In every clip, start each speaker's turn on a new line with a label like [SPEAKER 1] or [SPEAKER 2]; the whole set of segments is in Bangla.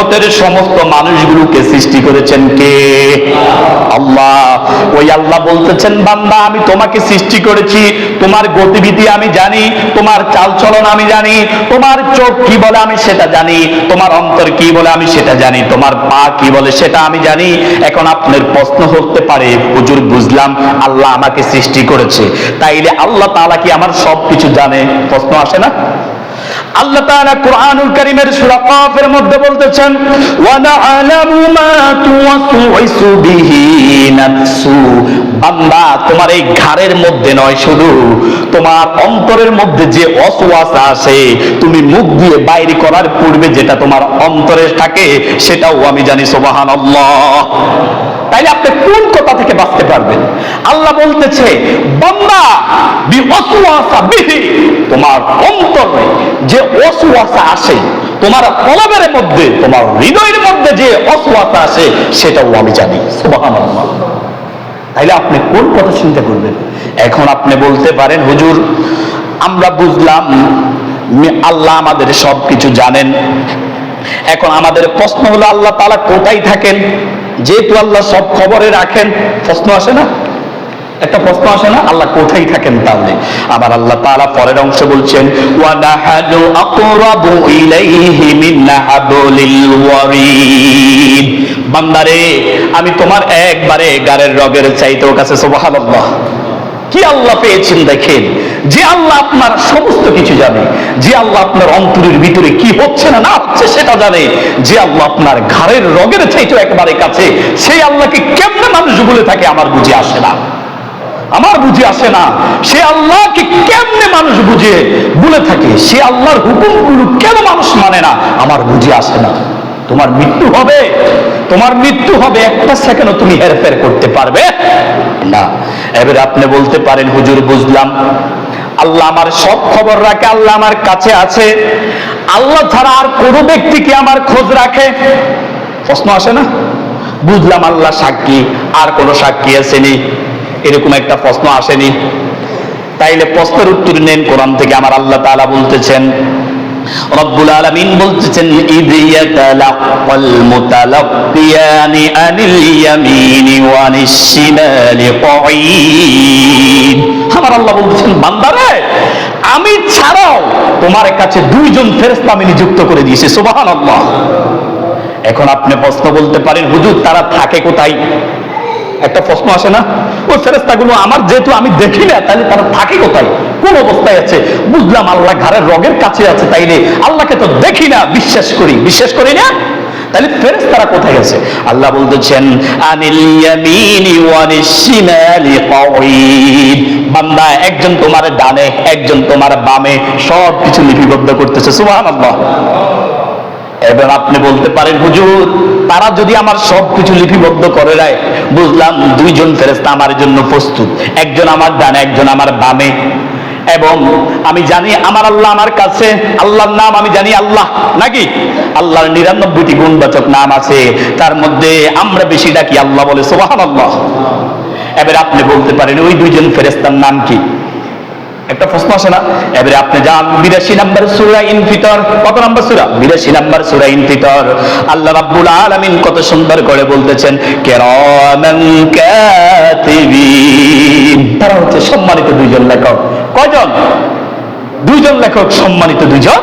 [SPEAKER 1] জগতের সমস্ত মানুষগুলোকে সৃষ্টি করেছেন কে? আল্লাহ। ওই আল্লাহ বলতেছেন, বান্দা, আমি তোমাকে সৃষ্টি করেছি। তোমার গতিবিধি আমি জানি, তোমার চালচলন আমি জানি, তোমার চোখ কি বলে আমি সেটা জানি, তোমার অন্তর কি বলে আমি সেটা জানি, তোমার পা কি বলে সেটা আমি জানি। এখন আপনার প্রশ্ন হতে পারে, হুজুর, বুঝলাম আল্লাহ আমাকে সৃষ্টি করেছে। তাইলে আল্লাহ তাআলা কি আমার সব কিছু জানে? প্রশ্ন আসে না? আল্লাহ তাআলা কুরআনুল কারীমের সূরা কাফের মধ্যে বলতেছেন ওয়া না'লামু মা তুওয়াসওয়িসু বিহি নাফসু। বান্দা, তোমার এই ঘাড়ের মধ্যে নয় শুধু, তোমার অন্তরের মধ্যে যে অসওয়াসা আসে তুমি মুখ দিয়ে বাইরে করার পূর্বে যেটা তোমার অন্তরে থাকে, সেটাও আমি জানি, সুবহানাল্লাহ। তাইলে আপনি কোন কথা থেকে বাঁচতে পারবেন? আল্লাহ বলতেছে, বান্দা বিহি। তোমার অন্তরে যে অসওয়াসা আসে, তোমার কলবের মধ্যে, তোমার হৃদয়ের মধ্যে যে অসওয়াসা আসে, সেটাও আমি জানি। সুবহানাল্লাহ। তাইলে আপনি কোন কথা চিন্তা করবেন? এখন আপনি বলতে পারেন, হুজুর, আমরা বুঝলাম আল্লাহ আমাদের সব কিছু জানেন। এখন আমাদের প্রশ্ন হলো, আল্লাহ তাআলা কোথায় থাকেন? যেহেতু আল্লাহ সব খবরে রাখেন, প্রশ্ন আসে না? একটা প্রশ্ন আসে না? আল্লাহ কোথায় থাকেন তাহলে? আবার আল্লাহ তাআলা পরের অংশ বলছেন বান্দারে, আমি তোমার একবারে গারের রগের চাইতেও কাছে, সুবহানাল্লাহ। কি আল্লাহ পেয়েছেন দেখেন? যে আল্লাহ আপনার সমস্ত কিছু জানে, যে আল্লাহ আপনার অন্তরের ভিতরে কি হচ্ছে না না হচ্ছে সেটা জানে, যে আল্লাহ আপনার ঘাড়ের রগের চাইতেও একবারে কাছে, সেই আল্লাহকে কেমনে মানুষ বলে থাকে আমার বুঝে আসে না। আমার বুঝে আসে না, সে আল্লাহকে কেমনে মানুষ বুঝে বলে থাকে, সে আল্লাহর হুকুমগুলো কেন মানুষ মানে না, আমার বুঝে আসে না। তোমার মৃত্যু হবে, তোমার মৃত্যু হবে, একটা সেকেন্ডও তুমি হেরফের করতে পারবে না। এবার আপনি বলতে পারেন, হুজুর, বুঝলাম। আল্লাহ আমার সব খবর রাখে, আল্লাহ আমার কাছে আছে। আল্লাহ ছাড়া আর কোনো ব্যক্তি কি আমার খোঁজ রাখে? প্রশ্ন আসে না? বুঝলাম আল্লাহ সাক্ষী, আর কোনো সাক্ষী আসেনি। এরকম একটা প্রশ্ন আসেনি। তাইলে প্রশ্নের উত্তর নেন কোরআন থেকে, আমার আল্লাহ তালা বলতেছেন রব্বুল আলামিন বলতেছেন মুতালাক্কিয়ানি আনিল ইয়ামিনি শিমালি কঈদ আমার আল্লাহ বলতেছেন, বান্দারে, আমি ছাড়াও তোমার কাছে দুইজন ফেরেশতা আমি নিযুক্ত করে দিয়েছি, সুবহানাল্লাহ। এখন আপনি প্রশ্ন বলতে পারেন, হুজুর, তারা থাকে কোথায়? একটা প্রশ্ন আসে না, ওই ফেরেস্তাগুলো আমার যেহেতু আমি দেখি না, তাহলে তারা থাকে কোথায়? কোন অবস্থায় আছে? বুঝলাম আল্লাহ ঘরের রগের কাছে আছে তাইলে আল্লাহকে তো দেখি না, বিশ্বাস করি। বিশ্বাস করি না? তাহলে ফেরেস তারা কোথায় আছে আল্লাহ বলতেছেন বান্দা, একজন তোমার ডানে, একজন তোমার বামে সব কিছু লিপিবদ্ধ করতেছে। সুবহানাল্লাহ। এবার আপনি বলতে পারেন, হুজুর, তারা যদি আমার সব কিছু লিপিবদ্ধ করে দেয় বুঝলাম দুইজন ফেরেস্তা আমার জন্য প্রস্তুত। একজন আমার ডানে, একজন আমার বামে। এবং আমি জানি আমার আল্লাহ আমার কাছে, আল্লাহর নাম আমি জানি আল্লাহ, নাকি? আল্লাহর নিরানব্বইটি গুণবাচক নাম আছে, তার মধ্যে আমরা বেশি ডাকি আল্লাহ বলে সোবাহান আল্লাহ এবার আপনি বলতে পারেন, ওই দুইজন ফেরেস্তার নাম কি? একটা প্রশ্ন আসে না? এবারে আপনি যান, বিরাশি নাম্বার সুরা ইনফিতর। কত নাম্বার সুরা? বিরাশি নাম্বার সুরা ইনফিতর। আল্লাহ রাব্বুল আলামিন কত সুন্দর করে বলতেছেন, কেরামান তারা হচ্ছে সম্মানিত দুইজন লেখক। কয়জন? দুইজন লেখক, সম্মানিত দুইজন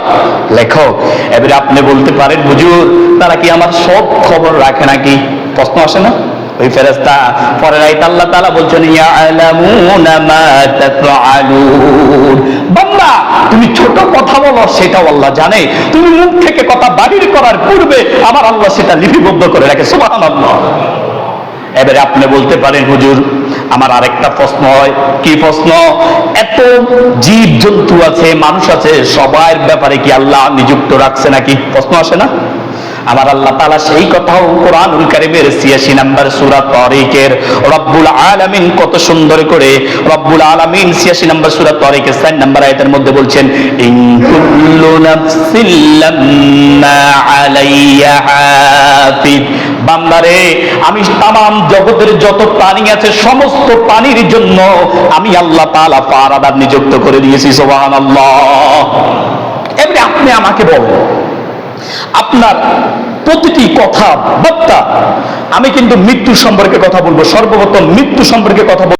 [SPEAKER 1] লেখক। এবারে আপনি বলতে পারেন, হুজুর, তারা কি আমার সব খবর রাখে নাকি? প্রশ্ন আসে না? ওই ফেরেস্তা পরের আয়াত আল্লাহ তাআলা বলছেন ইয়ালামুনা তুমি ছোট কথা বলো, সেটাও আল্লাহ জানে। তুমি মুখ থেকে কথা বাহির করার পূর্বে আমার আল্লাহ সেটা লিপিবদ্ধ করে রাখে। সুবহানাল্লাহ। এবারে আপনি বলতে পারেন, হুজুর, আমার আরেকটা প্রশ্ন হয়। কি প্রশ্ন? এত জীব জন্তু আছে, মানুষ আছে, সবার ব্যাপারে কি আল্লাহ নিযুক্ত রাখছে নাকি? প্রশ্ন আসে না? আমার আল্লাহ তাআলা সেই কথাও কোরআনুল কারীমের 86 নাম্বার সূরা তারিকের রব্বুল আলামিন কত সুন্দর করে, রব্বুল আলামিন 86 নাম্বার সূরা তারিকের 4 নাম্বার আয়াতের মধ্যে বলছেন, ইন কুল্লু নাফসিল লাম্মা আলাইহা হাফিজ বান্দারে, আমি তাম জগতের যত প্রাণী আছে, সমস্ত প্রাণীর জন্য আমি আল্লাহ তালা পাহারাদার নিযুক্ত করে দিয়েছি সোহান আল্লাহ এমনি আপনি আমাকে বলেন, আপনার প্রতিটি কথা বার্তা, আমি কিন্তু মৃত্যু সম্পর্কে কথা বলব, সর্বপ্রথম মৃত্যু সম্পর্কে কথা